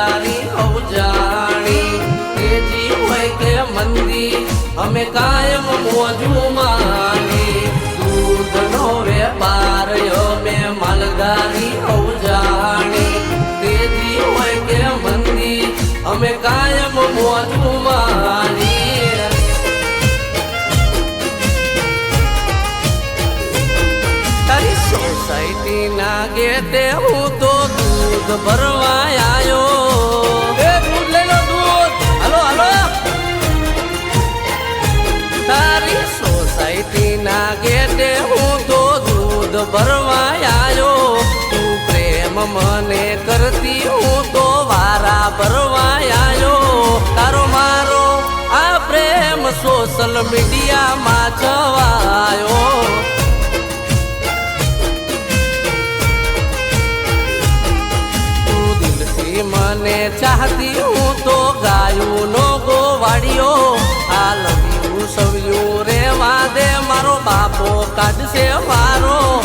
તારી અવજાણી એ જી હોય કે મંદી, અમે કાયમ મોજું માની. દૂધનો વેપાર અમે માલદારી અવજાણી તે જી હોય કે મંદી, અમે કાયમ મોજું માની. સોસાયટી ના ગેટે હું તો દૂધ ભરવા આવ્યો સોસાયટી ના ગેટે હું તો દૂધ ભરવા આવ્યો તું પ્રેમ મને કરતી, હું તો વારા ભરવા આવ્યો તારો મારો આ પ્રેમ સોશલ મીડિયામાં છવાયો. મને ચાહતી, હું તો ગાયું નો ગોવાડ્યો આ લવ્યું સવ્યું રેવા દે મારો બાપો કાઢશે મારો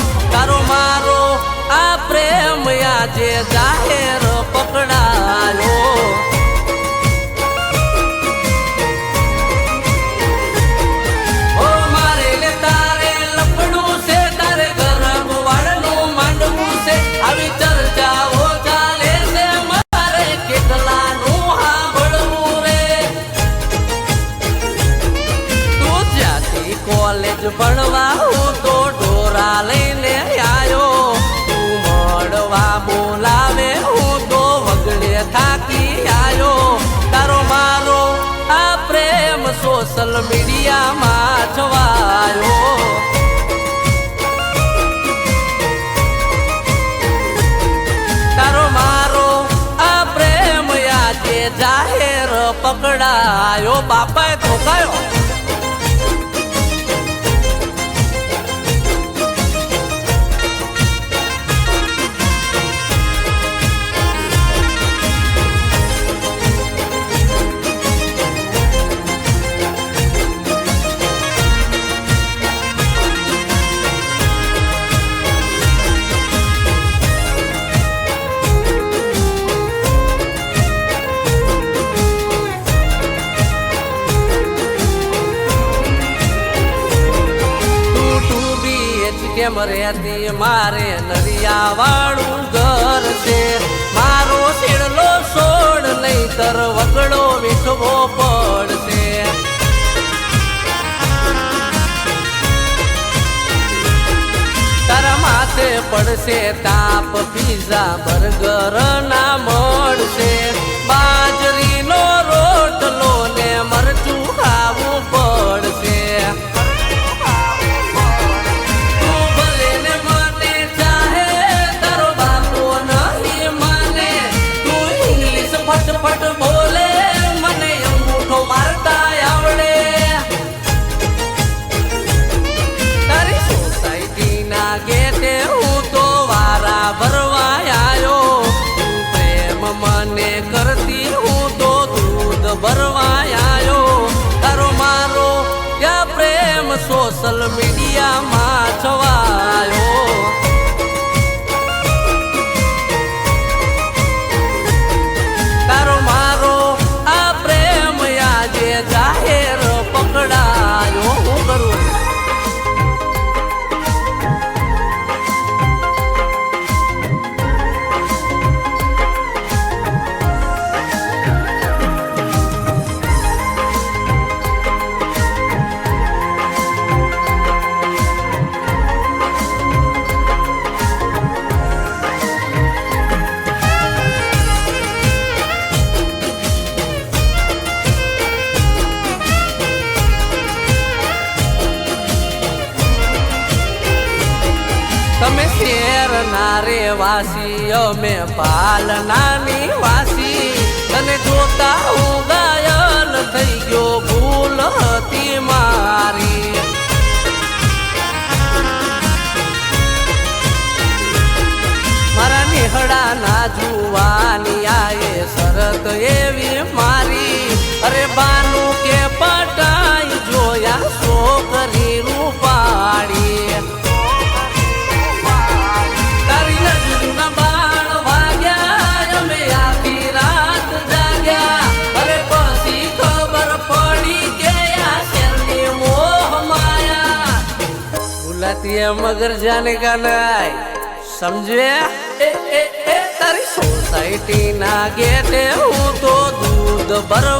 વગડે થાકી આવ્યો તારો મારો આ પ્રેમ સોશલ મીડિયામાં છવાયો. તારો મારો આ પ્રેમ આજે જાહેર પકડાયો. બાપાએ ઠોકાયો કેમ રહેતી મારે નરિયા વાળું ઘર છે? મારો શેડલો સોડ નહીતર વગડો વીખવો પડશે. તારા માથે પડશે તાપ, પીઝા બર્ગર ના મળશે બાજરીનો તમે શેરના રે વાસી અમે પાલના નિવાસી. તને જોતા હું ગાયલ થઈ ગયો ભૂલ હતી મારી. મારા નિહળા ના જુવાની ભૂલાતી है मगर जाने का नहीं समझे ए ए ए તારી સોસાયટી ના ગેટે હું તો દૂધ ભરવા